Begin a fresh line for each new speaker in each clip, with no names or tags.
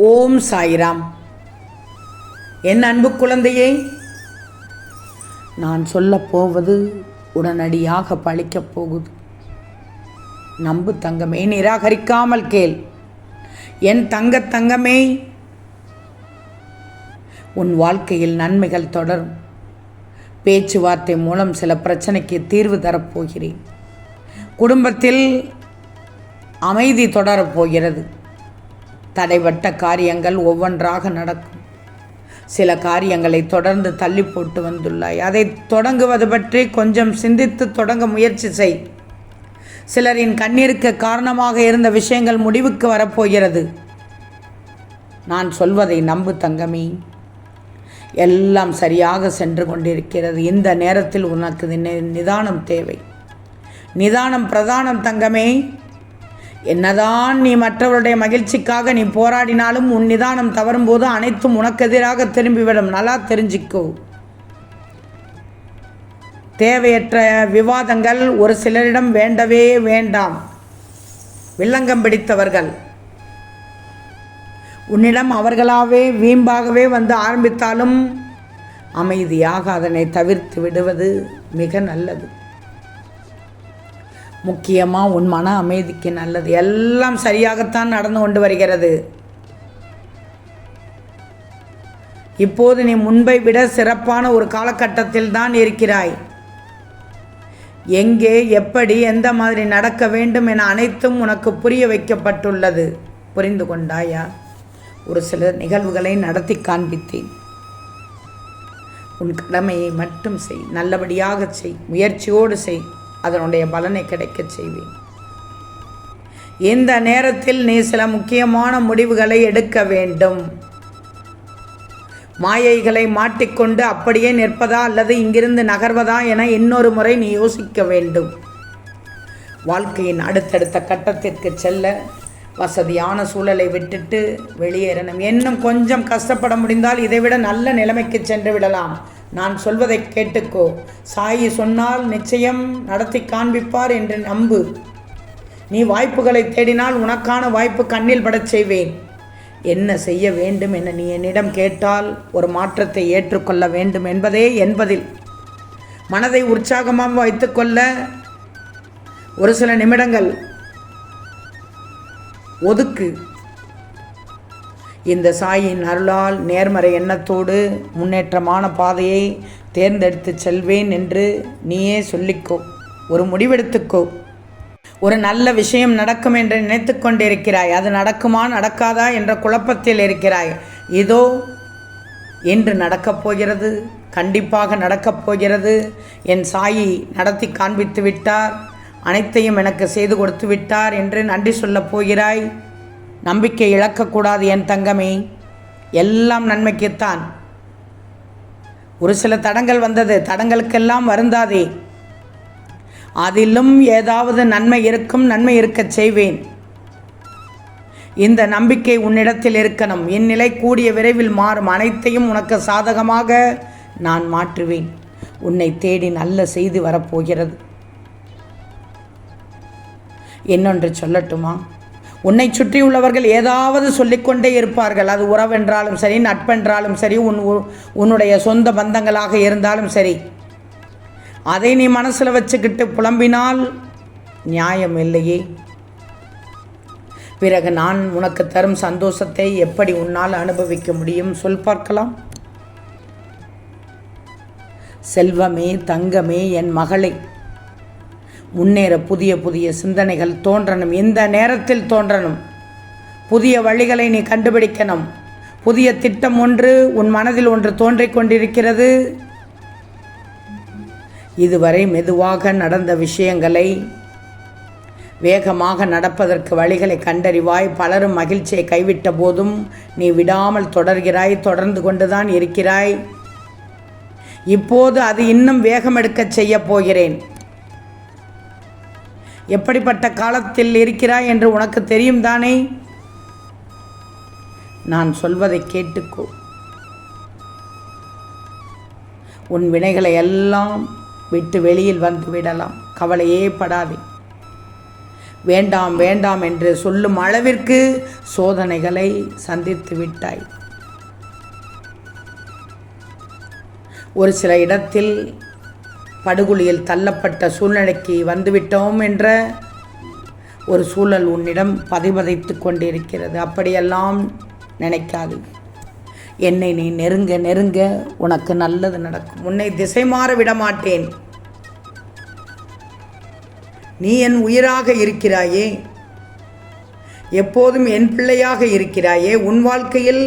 ஓம் சாய்ராம். என் அன்பு குழந்தையே நான் சொல்லப் போவது உடனடியாக பழிக்கப் போகுது. நம்பு தங்கமே நிராகரிக்காமல் கேள். என் தங்க தங்கமே உன் வாழ்க்கையில் நன்மைகள் தொடரும். பேச்சுவார்த்தை மூலம் சில பிரச்சனைக்கு தீர்வு தரப்போகிறேன். குடும்பத்தில் அமைதி தொடரப்போகிறது தடைபட்ட காரியங்கள் ஒவ்வொன்றாக நடக்கும். சில காரியங்களை தொடர்ந்து தள்ளி போட்டு வந்துள்ளாய். அதை தொடங்குவது பற்றி கொஞ்சம் சிந்தித்து தொடங்க முயற்சி செய். சிலரின் கண்ணீருக்கு காரணமாக இருந்த விஷயங்கள் முடிவுக்கு வரப்போகிறது. நான் சொல்வதை நம்பு தங்கமி. எல்லாம் சரியாக சென்று கொண்டிருக்கிறது. இந்த நேரத்தில் உனக்கு நி- நிதானம் தேவை. நிதானம் பிரதானம் தங்கமே. என்னதான் நீ மற்றவருடைய மகிழ்ச்சிக்காக நீ போராடினாலும் உன் நிதானம் தவறும்போது அனைத்தும் உனக்கெதிராக திரும்பிவிடும். நல்லா தெரிஞ்சுக்கோ. தேவையற்ற விவாதங்கள் ஒரு சிலரிடம் வேண்டவே வேண்டாம். வில்லங்கம் பிடித்தவர்கள். உன்னிடம் அவர்களாகவே வீம்பாகவே வந்து ஆரம்பித்தாலும் அமைதியாக அதனை தவிர்த்து விடுவது மிக நல்லது. முக்கியமாக உன் மன அமைதிக்கு நல்லது. எல்லாம் சரியாகத்தான் நடந்து கொண்டு வருகிறது. இப்போது நீ முன்பை விட சிறப்பான ஒரு காலகட்டத்தில் தான் இருக்கிறாய். எங்கே எப்படி எந்த மாதிரி நடக்க வேண்டும் என அனைத்தும் உனக்கு புரிய வைக்கப்பட்டுள்ளது. புரிந்து கொண்டாயா? ஒரு சில நிகழ்வுகளை நடத்தி காண்பித்தேன். உன் கடமையை மட்டும் செய். நல்லபடியாக செய். முயற்சியோடு செய். அதனுடைய பலனை கிடைக்கச் செய்வேன். இந்த நேரத்தில் நீ சில முக்கியமான முடிவுகளை எடுக்க வேண்டும். மாயைகளை மாட்டிக்கொண்டு அப்படியே நிற்பதா அல்லது இங்கிருந்து நகர்வதா என இன்னொரு முறை நீ யோசிக்க வேண்டும். வாழ்க்கையின் அடுத்தடுத்த கட்டத்திற்கு செல்ல வசதியான சூழலை விட்டுட்டு வெளியேறணும். இன்னும் கொஞ்சம் கஷ்டப்பட முடிந்தால் இதைவிட நல்ல நிலைமைக்கு சென்று விடலாம். நான் சொல்வதை கேட்டுக்கோ. சாயி சொன்னால் நிச்சயம் நடத்தி காண்பிப்பார் என்று நம்பு. நீ வாய்ப்புகளை தேடினால் உனக்கான வாய்ப்பு கண்ணில் படச் செய்வேன். என்ன செய்ய வேண்டும் என நீ என்னிடம் கேட்டால் ஒரு மாற்றத்தை ஏற்றுக்கொள்ள வேண்டும் என்பதே என்பதில் மனதை உற்சாகமாக வைத்துக்கொள்ள ஒரு சில நிமிடங்கள் ஒதுக்கு. இந்த சாயின் அருளால் நேர்மறை எண்ணத்தோடு முன்னேற்றமான பாதையை தேர்ந்தெடுத்து செல்வேன் என்று நீயே சொல்லிக்கோ. ஒரு முடிவெடுத்துக்கோ. ஒரு நல்ல விஷயம் நடக்கும் என்று நினைத்து கொண்டிருக்கிறாய். அது நடக்குமா நடக்காதா என்ற குழப்பத்தில் இருக்கிறாய். இதோ என்று நடக்கப் போகிறது கண்டிப்பாக நடக்கப் போகிறது. என் சாயி நடத்தி காண்பித்து விட்டார். அனைத்தையும் எனக்கு செய்து கொடுத்து விட்டார் என்று நன்றி சொல்லப் போகிறாய். நம்பிக்கை இழக்கக்கூடாது என் தங்கமே. எல்லாம் நன்மைக்குத்தான். ஒரு சில தடங்கள் வந்தது தடங்களுக்கெல்லாம் வருந்தாதே. அதிலும் ஏதாவது நன்மை இருக்கும் நன்மை இருக்கச் செய்வேன். இந்த நம்பிக்கை உன்னிடத்தில் இருக்கணும். இந்நிலை கூடிய விரைவில் மாறும். அனைத்தையும் உனக்கு சாதகமாக நான் மாற்றுவேன். உன்னை தேடி நல்ல செய்தி வரப்போகிறது. என்னொன்று சொல்லட்டுமா? உன்னை சுற்றியுள்ளவர்கள் ஏதாவது சொல்லிக்கொண்டே இருப்பார்கள். அது உறவென்றாலும் சரி நட்பென்றாலும் சரி உன் உ- உன்னுடைய சொந்த பந்தங்களாக இருந்தாலும் சரி. அதை நீ மனசில் வச்சுக்கிட்டு புலம்பினால் நியாயம் இல்லையே. பிறகு நான் உனக்கு தரும் சந்தோஷத்தை எப்படி உன்னால் அனுபவிக்க முடியும் சொல் பார்க்கலாம். செல்வமே தங்கமே என் மகளை. முன்னேற புதிய புதிய சிந்தனைகள் தோன்றணும். இந்த நேரத்தில் தோன்றணும்? புதிய வழிகளை நீ கண்டுபிடிக்கணும். புதிய திட்டம் ஒன்று உன் மனதில் ஒன்று தோன்றிக் கொண்டிருக்கிறது. இதுவரை மெதுவாக நடந்த விஷயங்களை வேகமாக நடப்பதற்கு வழிகளை கண்டறிவாய். பலரும் மகிழ்ச்சியை கைவிட்ட போதும் நீ விடாமல் தொடர்கிறாய் தொடர்ந்து கொண்டுதான் இருக்கிறாய். இப்போது அது இன்னும் வேகம் எடுக்கச் செய்ய போகிறேன். எப்படிப்பட்ட காலத்தில் இருக்கிறாய் என்று உனக்கு தெரியும் தானே? நான் சொல்வதை கேட்டுக்கோ. உன் வினைகளை எல்லாம் விட்டு வெளியில் வந்து விடலாம். கவலையே படாதே. வேண்டாம் வேண்டாம் என்று சொல்லும் அளவிற்கு சோதனைகளை சந்தித்து விட்டாய். ஒரு சில இடத்தில் படுகொலியில் தள்ளப்பட்ட சூழ்நிலைக்கு வந்துவிட்டோம் என்ற ஒரு சூழல் உன்னிடம் பதிவதைத்து கொண்டிருக்கிறது. அப்படியெல்லாம் நினைக்காது. என்னை நீ நெருங்க நெருங்க உனக்கு நல்லது நடக்கும். உன்னை திசை மாற விடமாட்டேன். நீ என் உயிராக இருக்கிறாயே. எப்போதும் என் பிள்ளையாக இருக்கிறாயே. உன் வாழ்க்கையில்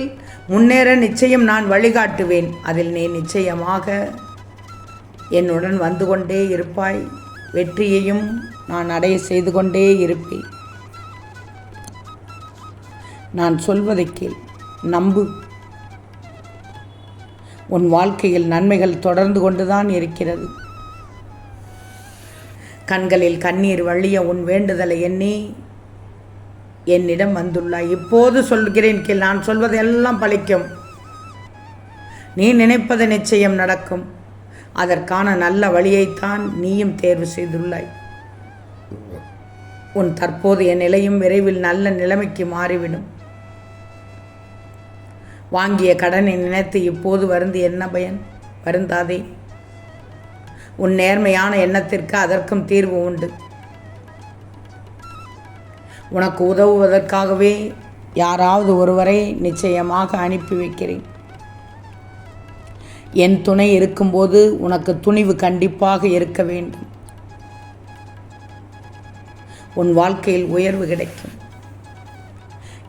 முன்னேற நிச்சயம் நான் வழிகாட்டுவேன். அதில் நீ நிச்சயமாக என்னுடன் வந்து கொண்டே இருப்பாய். வெற்றியையும் நான் அடைய செய்து கொண்டே இருப்பேன். நான் சொல்வதை கேள் நம்பு. உன் வாழ்க்கையில் நன்மைகள் தொடர்ந்து கொண்டுதான் இருக்கிறது. கண்களில் கண்ணீர் வழிய உன் வேண்டுதலை எண்ணி என்னிடம் வந்துள்ளாய். இப்போது சொல்கிறேன் கீழ் நான் சொல்வதெல்லாம் பழிக்கும். நீ நினைப்பது நிச்சயம் நடக்கும். அதற்கான நல்ல வழியைத்தான் நீயும் தேர்வு செய்துள்ளாய். உன் தற்போதைய நிலையும் விரைவில் நல்ல நிலைமைக்கு மாறிவிடும். வாங்கிய கடனை நினைத்து இப்போது வருந்து என்ன பயன்? வருந்தாதே. உன் நேர்மையான எண்ணத்திற்கு அதற்கும் தீர்வு உண்டு. உனக்கு உதவுவதற்காகவே யாராவது ஒருவரை நிச்சயமாக அனுப்பி வைக்கிறேன். என் துணை இருக்கும்போது உனக்கு துணிவு கண்டிப்பாக இருக்க வேண்டும். உன் வாழ்க்கையில் உயர்வு கிடைக்கும்.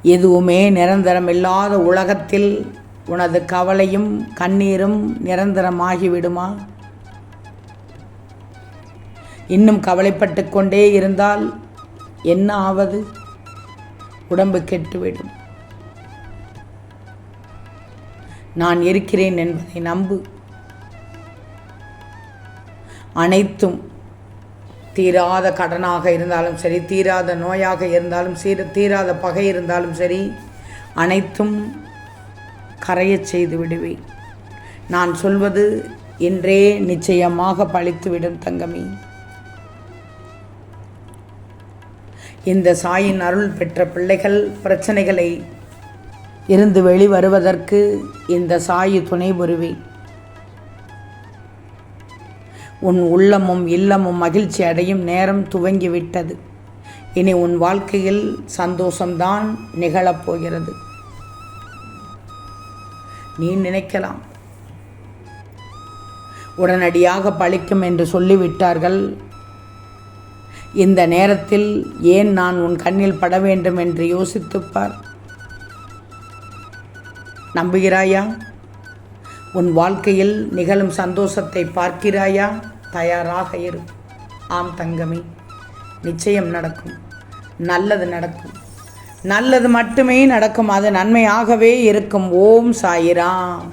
எதுவுமே நிரந்தரமில்லாத உலகத்தில் உனது கவலையும் கண்ணீரும் நிரந்தரமாகிவிடுமா? இன்னும் கவலைப்பட்டு கொண்டே இருந்தால் என்ன ஆவது? உடம்பு கெட்டுவிடும். நான் இருக்கிறேன் என்பதை நம்பு. அனைத்தும் தீராத கடனாக இருந்தாலும் சரி தீராத நோயாக இருந்தாலும் சீர தீராத பகை இருந்தாலும் சரி அனைத்தும் கரையச் செய்து விடுவேன். நான் சொல்வது என்றே நிச்சயமாக பழித்துவிடும் தங்கமி. இந்த சாயின் அருள் பெற்ற பிள்ளைகள் பிரச்சனைகளை இருந்து வெளிவருவதற்கு இந்த சாயு துணை புரிவேன். உன் உள்ளமும் இல்லமும் மகிழ்ச்சி அடையும் நேரம் துவங்கிவிட்டது. இனி உன் வாழ்க்கையில் சந்தோஷம்தான் நிகழப்போகிறது நீ நினைக்கலாம். உடனடியாக பழிக்கும் என்று சொல்லிவிட்டார்கள். இந்த நேரத்தில் ஏன் நான் உன் கண்ணில் பட வேண்டும் என்று யோசித்துப்பார். நம்புகிறாயா? உன் வாழ்க்கையில் நிகழும் சந்தோஷத்தை பார்க்கிறாயா? தயாராக இரு. ஆம் தங்கமே நிச்சயம் நடக்கும். நல்லது நடக்கும். நல்லது மட்டுமே நடக்கும். அது நன்மையாகவே இருக்கும். ஓம் சாயிராம்.